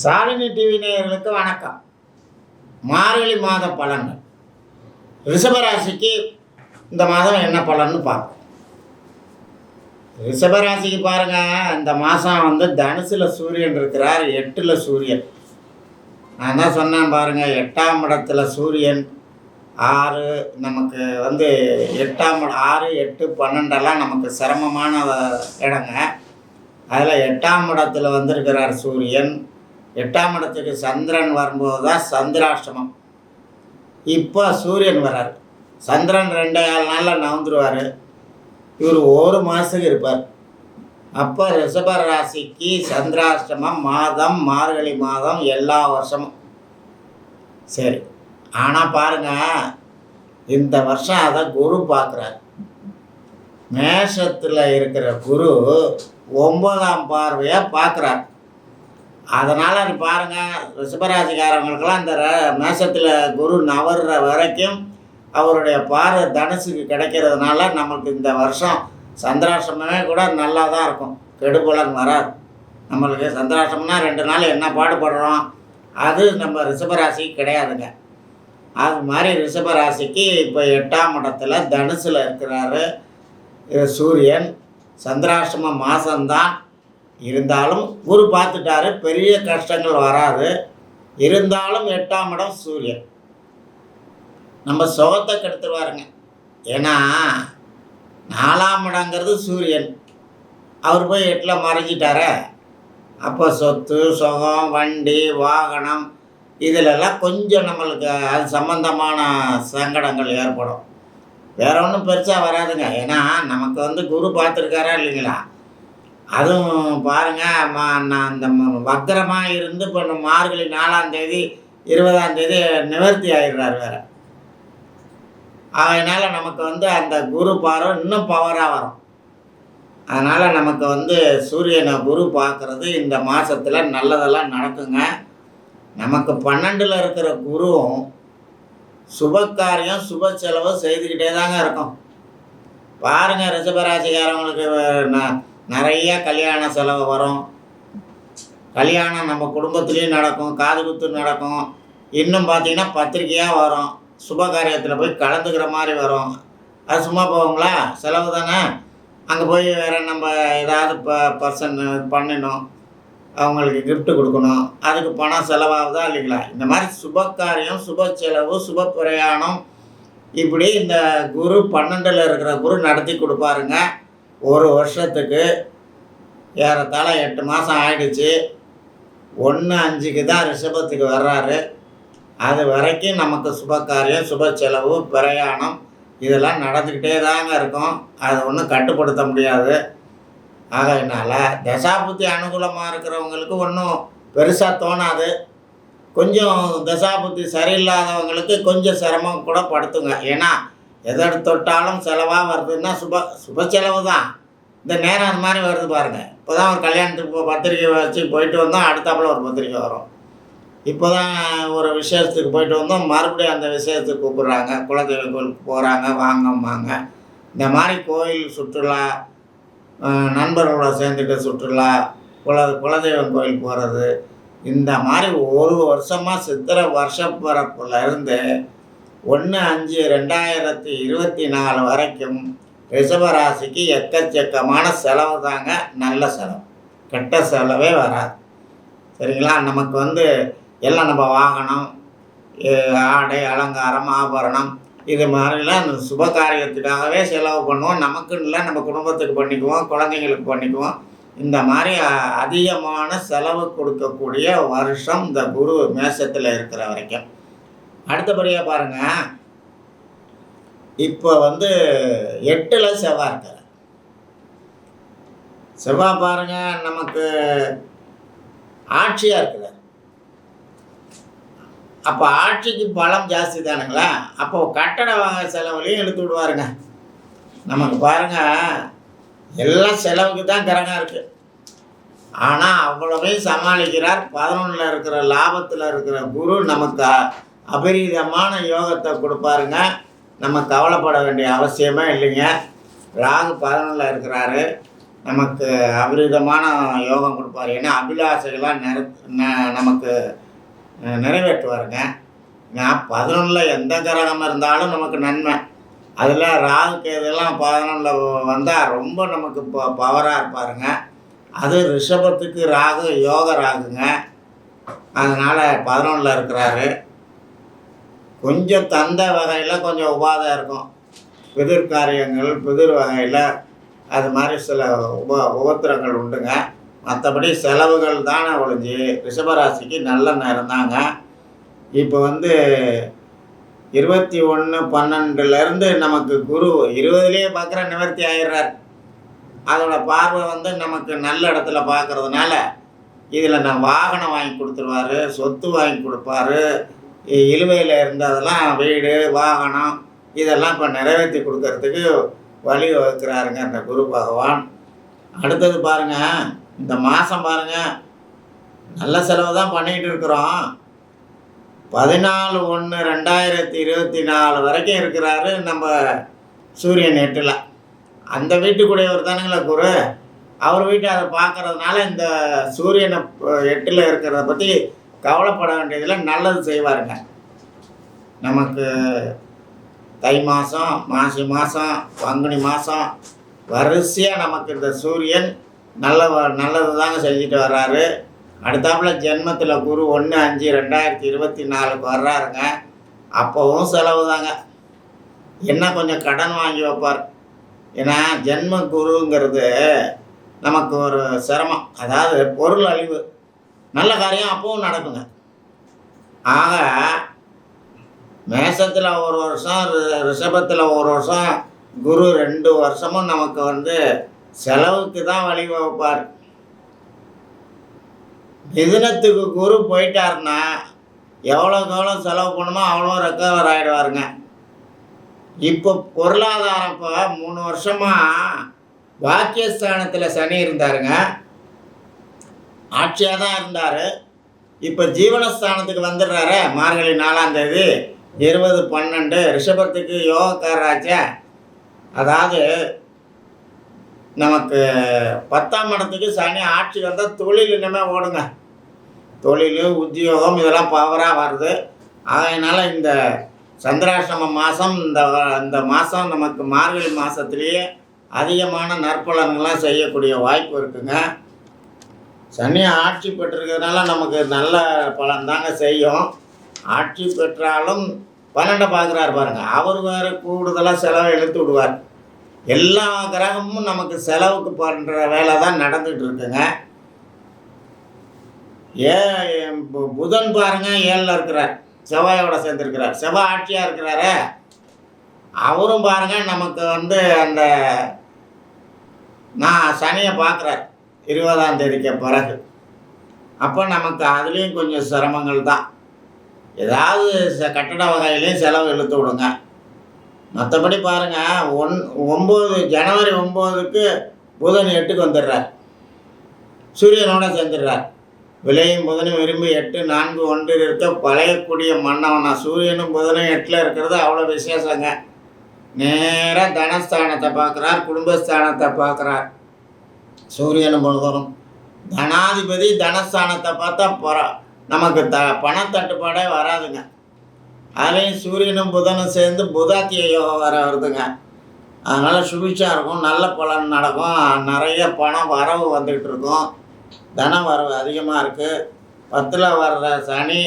Shalini TV நேயர்களுக்கு வணக்கம். மார்கழி மாத பலன்கள். ரிஷபராசிக்கு இந்த மாதம் என்ன பலன்னு பார்ப்போம். ரிஷபராசிக்கு பாருங்க இந்த மாதம் வந்து தனுசில் சூரியன் இருக்கிறார் எட்டில் சூரியன். நான் தான் சொன்னேன் பாருங்க எட்டாம் இடத்துல சூரியன் ஆறு நமக்கு வந்து எட்டாம் ஆறு எட்டு பன்னெண்டெல்லாம் நமக்கு சிரமமான இடங்க. அதில் எட்டாம் இடத்துல வந்திருக்கிறார் சூரியன். எட்டாம் இடத்துக்கு சந்திரன் வரும்போது தான் சந்திராஷ்டமம். இப்போ சூரியன் வரார் சந்திரன் ரெண்டே ஏழு நாளில் நவுந்துருவார். இவர் ஒரு மாதத்துக்கு இருப்பார். அப்போ ரிஷப ராசிக்கு சந்திராஷ்டமம் மாதம் மார்கழி மாதம் எல்லா வருஷமும். சரி ஆனால் பாருங்க இந்த வருஷம் அதை குரு பார்க்குறார் மேஷத்தில் இருக்கிற குரு ஒன்பதாம் பார்வையாக பார்க்குறார் அதனால் அது பாருங்கள் ரிஷபராசிக்காரங்களுக்கெல்லாம் இந்த ர- மேஷத்தில் குரு நவர்ற வரைக்கும் அவருடைய பார்வை தனுசுக்கு கிடைக்கிறதுனால நமக்கு இந்த வருஷம் சந்திராசிரமே கூட நல்லா தான் இருக்கும் கெடுபலன் வராது. நம்மளுக்கு சந்திராசிரமம்னா ரெண்டு நாள் என்ன பாடுபடுறோம் அது நம்ம ரிஷபராசிக்கு கிடையாதுங்க. அது மாதிரி ரிஷபராசிக்கு இப்போ எட்டாம் இடத்துல தனுசில் இருக்கிறாரு சூரியன். சந்திராசிரம மாதம்தான் இருந்தாலும் குரு பார்த்துட்டாரு பெரிய கஷ்டங்கள் வராது. இருந்தாலும் எட்டாம் இடம் சூரியன். நம்ம சுகத்தை கெடுத்துருவாருங்க ஏன்னா நாலாம் இடங்கிறது சூரியன். அவர் போய் எட்டில் மறைஞ்சிட்டாரே. அப்போ சொத்து சுகம் வண்டி வாகனம் இதிலெல்லாம் கொஞ்சம் நம்மளுக்கு அது சம்பந்தமான சங்கடங்கள் ஏற்படும். வேற ஒன்றும் பெருசாக வராதுங்க. ஏன்னா நமக்கு வந்து குரு பார்த்துருக்காரா இல்லைங்களா? அதுவும் பாருங்க ம- நான் அந்த ம- இருந்து இப்போ இந்த மார்கழி நாலாம் தேதி இருபதாம் தேதி நிவர்த்தி ஆயிடுறாரு வேற. அதனால் நமக்கு வந்து அந்த குரு பார்வை இன்னும் பவராக வரும். அதனால் நமக்கு வந்து சூரியனை குரு பார்க்குறது இந்த மாதத்தில் நல்லதெல்லாம் நடக்குங்க. நமக்கு பன்னெண்டில் இருக்கிற குருவும் சுப காரியம் சுப செலவு செய்துக்கிட்டே தாங்க இருக்கும். பாருங்கள் ரிஷபராசிக்காரவங்களுக்கு நான் நிறைய கல்யாண செலவு வரும். கல்யாணம் நம்ம குடும்பத்துலேயும் நடக்கும் காது குத்து நடக்கும். இன்னும் பார்த்தீங்கன்னா பத்திரிக்கையாக வரும். சுப காரியத்தில் போய் கலந்துக்கிற மாதிரி வரும். அது சும்மா போவோங்களா செலவு தானே? அங்கே போய் வேறு நம்ம ஏதாவது ப பர்சன் பண்ணணும் அவங்களுக்கு கிஃப்ட்டு கொடுக்கணும். அதுக்கு பணம் செலவாகுதா இல்லைங்களா? இந்த மாதிரி சுப காரியம் சுப செலவு சுப பிரயாணம் இப்படி இந்த குரு பன்னெண்டில் இருக்கிற குரு நடத்தி கொடுப்பாருங்க. ஒரு வருஷத்துக்கு ஏறத்தாழ எட்டு மாதம் ஆயிடுச்சு. ஒன்று அஞ்சுக்கு தான் ரிஷபத்துக்கு வர்றாரு. அது வரைக்கும் நமக்கு சுப காரியம் சுப செலவு பிரயாணம் இதெல்லாம் நடந்துக்கிட்டே தாங்க இருக்கும். அதை ஒன்றும் கட்டுப்படுத்த முடியாது. ஆகையினால் தசாபுத்தி அனுகூலமாக இருக்கிறவங்களுக்கு ஒன்றும் பெருசாக தோணாது. கொஞ்சம் தசாபுத்தி சரியில்லாதவங்களுக்கு கொஞ்சம் சிரமம் கூட படுத்துங்க. ஏன்னா எதை தொட்டாலும் செலவாக வருதுன்னா சுப சுப செலவு தான் இந்த நேரம் அந்த மாதிரி வருது பாருங்கள் இப்போ தான் ஒரு கல்யாணத்துக்கு பத்திரிக்கை வச்சு போயிட்டு வந்தோம் அடுத்தாப்புல ஒரு பத்திரிக்கை வரும். இப்போ தான் ஒரு விசேஷத்துக்கு போயிட்டு வந்தோம் மறுபடியும் அந்த விசேஷத்துக்கு கூப்பிட்றாங்க. குலதெய்வ கோயிலுக்கு போகிறாங்க வாங்கம்பாங்க. இந்த மாதிரி கோயில் சுற்றுலா நண்பர்களோட சேர்ந்துட்டு சுற்றுலா குல குலதெய்வம் கோயில் போகிறது இந்த மாதிரி ஒரு வருஷமாக சித்திரை வருஷ பிறப்புல ஒன்று அஞ்சு ரெண்டாயிரத்தி இருபத்தி நாலு வரைக்கும் ரிஷபராசிக்கு எக்கச்சக்கமான செலவு தாங்க நல்ல செலவு. கெட்ட செலவே வராது. சரிங்களா? நமக்கு வந்து எல்லாம் நம்ம வாகனம் ஆடை அலங்காரம் ஆபரணம் இது மாதிரிலாம் சுப காரியத்துக்காகவே செலவு பண்ணுவோம். நமக்குன்னு இல்லை நம்ம குடும்பத்துக்கு பண்ணிக்குவோம் குழந்தைங்களுக்கு பண்ணிக்குவோம். இந்த மாதிரி அதிகமான செலவு கொடுக்கக்கூடிய வருஷம் இந்த குரு மேசத்தில் இருக்கிற வரைக்கும். அடுத்தபடியாக பாருங்கள் இப்போ வந்து எட்டில் செவ்வாய் இருக்கிறார் செவ்வாய் பாருங்க நமக்கு ஆட்சியாக இருக்கிறார். அப்போ ஆட்சிக்கு பலம் ஜாஸ்தி தானுங்களா? அப்போ கட்டட வாங்க செலவுலையும் எடுத்து விடுவாருங்க. நமக்கு பாருங்க எல்லாம் செலவுக்கு தான் கிரகம் இருக்குது ஆனால் அவ்வளவையும் சமாளிக்கிறார். பதினொன்றில் இருக்கிற லாபத்தில் இருக்கிற குரு நமக்கு அபரீதமான யோகத்தை கொடுப்பாருங்க. நம்ம கவலைப்பட வேண்டிய அவசியமே இல்லைங்க. ராகு பதினொன்றில் இருக்கிறாரு. நமக்கு அபரீதமான யோகம் கொடுப்பார். ஏன்னா அபிலாசைகளாக நிற நமக்கு நிறைவேற்றுவாருங்க. நான் பதினொன்றில் எந்த கிரகம் இருந்தாலும் நமக்கு நன்மை. அதில் ராகு கேதெல்லாம் பதினொன்றில் வந்தால் ரொம்ப நமக்கு ப பவராக இருப்பாருங்க. அது ரிஷபத்துக்கு ராகு யோக ராகுங்க. அதனால் பதினொன்றில் இருக்கிறாரு. கொஞ்சம் தந்த வகையில் கொஞ்சம் உபாதை இருக்கும். பிதிர் காரியங்கள் பிதிர் வகையில் அது மாதிரி சில உப உபத்திரங்கள் உண்டுங்க. மற்றபடி செலவுகள் தானே ஒழிஞ்சு ரிஷபராசிக்கு நல்ல நேரம் தாங்க. இப்போ வந்து இருபத்தி ஒன்று பன்னெண்டுலேருந்து நமக்கு குரு இருபதுலேயே பார்க்குற நிவர்த்தி ஆயிடுறார். அதோட பார்வை வந்து நமக்கு நல்ல இடத்துல பார்க்குறதுனால இதில் நான் வாகனம் வாங்கி கொடுத்துருவாரு சொத்து வாங்கி கொடுப்பாரு இழுவையில் இருந்ததெல்லாம் வீடு வாகனம் இதெல்லாம் இப்போ நிறைவேற்றி கொடுக்கறதுக்கு வழி வகுக்கிறாருங்க அந்த குரு பகவான். அடுத்தது பாருங்க இந்த மாதம் பாருங்கள் நல்ல செலவு தான் பண்ணிக்கிட்டு இருக்கிறோம். பதினாலு ஒன்று ரெண்டாயிரத்தி இருபத்தி நாலு வரைக்கும் இருக்கிறாரு நம்ம சூரியன் எட்டில். அந்த வீட்டுக்குடையவர் தானுங்களா குரு. அவர் வீட்டை அதை பார்க்கறதுனால இந்த சூரியனை எட்டில் இருக்கிறத பற்றி கவலைப்பட வேண்டியதில் நல்லது செய்வாருங்க. நமக்கு தை மாதம் மாசி மாதம் பங்குனி மாதம் வரிசையாக நமக்கு இந்த சூரியன் நல்ல வ- நல்லது தாங்க செஞ்சுட்டு வர்றாரு. அடுத்தாப்புல ஜென்மத்தில் குரு ஒன்று அஞ்சு ரெண்டாயிரத்தி இருபத்தி நாலுக்கு வர்றாருங்க. அப்போவும் செலவு தாங்க என்ன கொஞ்சம் கடன் வாங்கி வைப்பார். ஏன்னா ஜென்ம குருங்கிறது நமக்கு ஒரு சிரமம். அதாவது பொருள் அழிவு. நல்ல காரியம் அப்பவும் நடக்குங்க. ஆக மேசத்தில் ஒரு வருஷம் ரி- ரிஷபத்தில் ஒரு வருஷம் குரு ரெண்டு வருஷமும் நமக்கு வந்து செலவுக்கு தான் வழிவகுப்பார் மிதுனத்துக்கு குரு போயிட்டாருன்னா எவ்வளோக்கு எவ்வளோ செலவு பண்ணுமோ அவ்வளோ ரெக்கவர் ஆகிடுவாருங்க இப்போ பொருளாதாரம் இப்போ மூணு வருஷமாக வாக்கியஸ்தானத்தில் சனி இருந்தாருங்க. ஆட்சியாக தான் இருந்தார். இப்போ ஜீவனஸ்தானத்துக்கு வந்துடுறாரு மார்கழி நாலாம் தேதி. இருபது பன்னெண்டு ரிஷபத்துக்கு யோகக்காரராச்சே அதாவது நமக்கு பத்தாம் இடத்துக்கு சனி ஆட்சி வந்தால் தொழில் இனிமே ஓடுங்க. தொழில் உத்தியோகம் இதெல்லாம் பவராக வருது. அதனால் இந்த சந்திராசிரம மாதம் இந்த வ- இந்த மாதம் நமக்கு மார்கழி மாதத்துலேயே அதிகமான நற்பலன்கள்லாம் செய்யக்கூடிய வாய்ப்பு இருக்குங்க. சனி ஆட்சி பெற்றிருக்கிறதுனால நமக்கு நல்ல பலன் தாங்க செய்யும். ஆட்சி பெற்றாலும் பன்னெண்டை பார்க்குறாரு பாருங்கள் அவர் வேறு கூடுதலாக செலவை இழுத்து விடுவார். எல்லா கிரகமும் நமக்கு செலவுக்கு பண்ணுற வேலை தான் நடந்துகிட்டு இருக்குங்க. ஏன் பு- புதன் பாருங்க ஏழில் இருக்கிறார். செவ்வாயோட சேர்ந்துருக்கிறார். செவ்வாய் ஆட்சியாக இருக்கிறாரு. அவரும் பாருங்க நமக்கு வந்து அந்த நான் சனியை பார்க்குறேன் இருபதாம் தேதிக்கு பிறகு. அப்போ நமக்கு அதுலேயும் கொஞ்சம் சிரமங்கள் தான். ஏதாவது ச- கட்டட வகையிலையும் செலவு இழுத்து விடுங்க. மற்றபடி பாருங்கள் ஒன் ஒம்பது ஜனவரி ஒம்போதுக்கு புதன் எட்டுக்கு வந்துடுறார். சூரியனோட சேர்ந்துடுறார். விலையும் புதனும் விரும்பி எட்டு நான்கு ஒன்றில் இருக்க பழையக்கூடிய மன்னவனா. சூரியனும் புதனும் எட்டில் இருக்கிறது அவ்வளோ விசேஷங்க. நேராக தனஸ்தானத்தை பார்க்குறார் குடும்பஸ்தானத்தை பார்க்குறார். சூரியனும் புதனும் தனாதிபதி தனஸ்தானத்தை பார்த்தா பொற. நமக்கு த பணத்தட்டுப்பாடே வராதுங்க. அதுலேயும் சூரியனும் புதனும் சேர்ந்து புதாத்திய யோகம் வர வருதுங்க. அதனால் சுபிட்சம் இருக்கும். நல்ல பலன் நடக்கும். நிறைய பணம் வரவு வந்துக்கிட்டு இருக்கும். தன வரவு அதிகமாக இருக்குது பத்தில் வர்ற சனி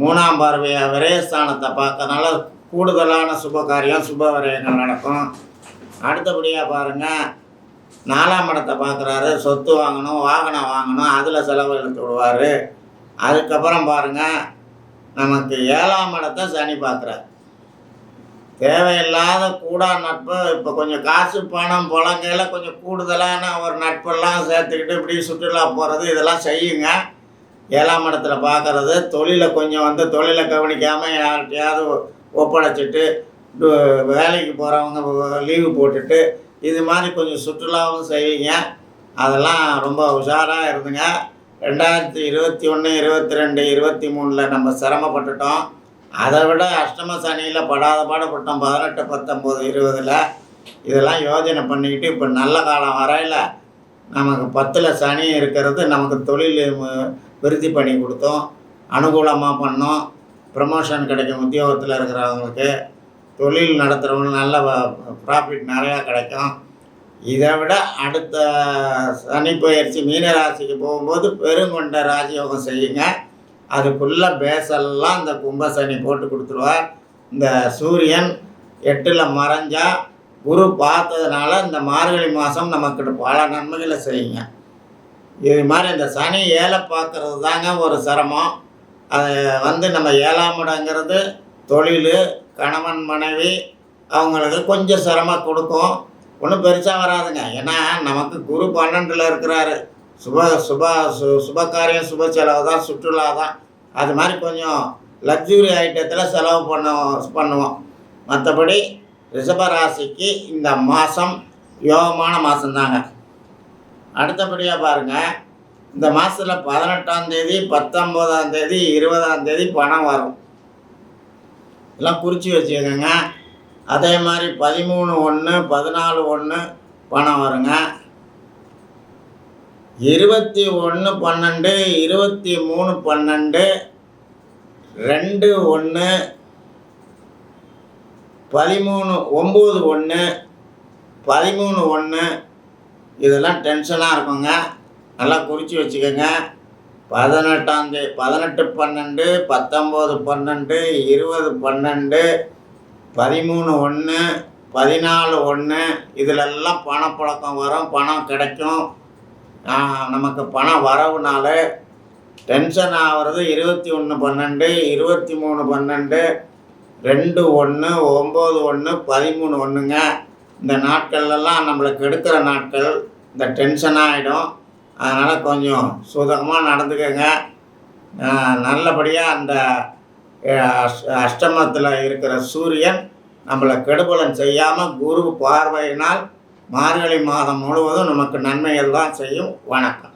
மூணாம் பார்வையாக விரயஸ்தானத்தை பார்த்தனால கூடுதலான சுப காரியம் சுப விரயங்கள் நடக்கும். அடுத்தபடியாக பாருங்கள் நாலாம் இடத்தை பார்க்குறாரு. சொத்து வாங்கணும் வாகனம் வாங்கணும் அதில் செலவு இழுத்து விடுவார். அதுக்கப்புறம் பாருங்கள் நமக்கு ஏழாம் இடத்தை சனி பார்க்குறார். தேவையில்லாத கூடா நட்பு இப்போ கொஞ்சம் காசு பணம் புழங்கையில் கொஞ்சம் கூடுதலான ஒரு நட்பெல்லாம் சேர்த்துக்கிட்டு இப்படி சுற்றுலா போகிறது இதெல்லாம் செய்யுங்க. ஏழாம் இடத்துல பார்க்குறது தொழிலை கொஞ்சம் வந்து தொழிலை கவனிக்காமல் யார்கிட்டையாவது ஒப்படைச்சிட்டு வேலைக்கு போகிறவங்க லீவு போட்டுட்டு இது மாதிரி கொஞ்சம் சுற்றுலாவும் செய்வீங்க. அதெல்லாம் ரொம்ப உஷாராக இருந்துங்க. ரெண்டாயிரத்தி இருபத்தி ஒன்று இருபத்தி ரெண்டு இருபத்தி மூணில் நம்ம சிரமப்பட்டுட்டோம். அதை விட அஷ்டம சனியில் படாத பாடுபட்டோம். பதினெட்டு பத்தொம்போது இருபதில். இதெல்லாம் யோஜனை பண்ணிக்கிட்டு இப்போ நல்ல காலம் வரையில் நமக்கு பத்தில் சனி இருக்கிறது நமக்கு தொழில் விருத்தி பண்ணி கொடுத்தோம். அனுகூலமாக பண்ணோம். ப்ரமோஷன் கிடைக்கும் உத்தியோகத்தில் இருக்கிறவங்களுக்கு. தொழில் நடத்துகிறவங்களுக்கு நல்ல ப்ராஃபிட் நிறையா கிடைக்கும். இதை விட அடுத்த சனி பயிற்சி மீனராசிக்கு போகும்போது பெருங்கொண்ட ராஜயோகம் செய்யுங்க. அதுக்குள்ள பேசெல்லாம் இந்த கும்ப சனி போட்டு கொடுத்துருவார். இந்த சூரியன் எட்டில் மறைஞ்சா குரு பார்த்ததுனால இந்த மார்கழி மாதம் நமக்கு பல நன்மைகளை செய்யுங்க. இது மாதிரி இந்த சனி ஏழை பார்க்கறது தாங்க ஒரு சிரமம். அது வந்து நம்ம ஏழாம் இடங்கிறது தொழில் கணவன் மனைவி அவங்களுக்கு கொஞ்சம் சிரமம் கொடுக்கும். ஒன்றும் பெருசாக வராதுங்க. ஏன்னா நமக்கு குரு பன்னெண்டில் இருக்கிறாரு. சுப சுப சு சுபகாரியம் சுப செலவு தான் சுற்றுலா தான். அது மாதிரி கொஞ்சம் லக்ஸுரி ஐட்டத்தில் செலவு பண்ண பண்ணுவோம். மற்றபடி ரிஷபராசிக்கு இந்த மாதம் யோகமான மாதம்தாங்க அடுத்தபடியாக பாருங்கள் இந்த மாதத்தில் பதினெட்டாம் தேதி பத்தொம்போதாம் தேதி இருபதாம் தேதி பணம் வரும். எல்லாம் குறித்து வச்சுக்கோங்க. அதே மாதிரி பதிமூணு ஒன்று பதினாலு ஒன்று பணம் வருங்க. இருபத்தி ஒன்று பன்னெண்டு இருபத்தி மூணு பன்னெண்டு ரெண்டு ஒன்று பதிமூணு ஒம்பது ஒன்று பதிமூணு ஒன்று இதெல்லாம் டென்ஷனாக இருக்குங்க. நல்லா குறித்து வச்சுக்கோங்க. பதினெட்டாம் பதினெட்டு பன்னெண்டு பத்தொம்போது பன்னெண்டு இருபது பன்னெண்டு பதிமூணு ஒன்று பதினாலு ஒன்று இதிலெல்லாம் பணப்பழக்கம் வரும் பணம் கிடைக்கும். நமக்கு பணம் வரவுனால டென்ஷன் ஆகிறது இருபத்தி ஒன்று பன்னெண்டு இருபத்தி மூணு பன்னெண்டு ரெண்டு ஒன்று ஒம்பது ஒன்று பதிமூணு ஒன்றுங்க இந்த நாட்கள்லாம் நம்மளுக்கு எடுக்கிற நாட்கள் இந்த டென்ஷன் ஆகிடும் அதனால் கொஞ்சம் சுதகமாக நடந்துக்கங்க. நல்லபடியாக அந்த அஷ்டமத்தில் இருக்கிற சூரியன் நம்மளை கெடுபலன் செய்யாமல் குரு பார்வையினால் மார்கழி மாதம் முழுவதும் நமக்கு நன்மைகள் தான் செய்யும். வணக்கம்.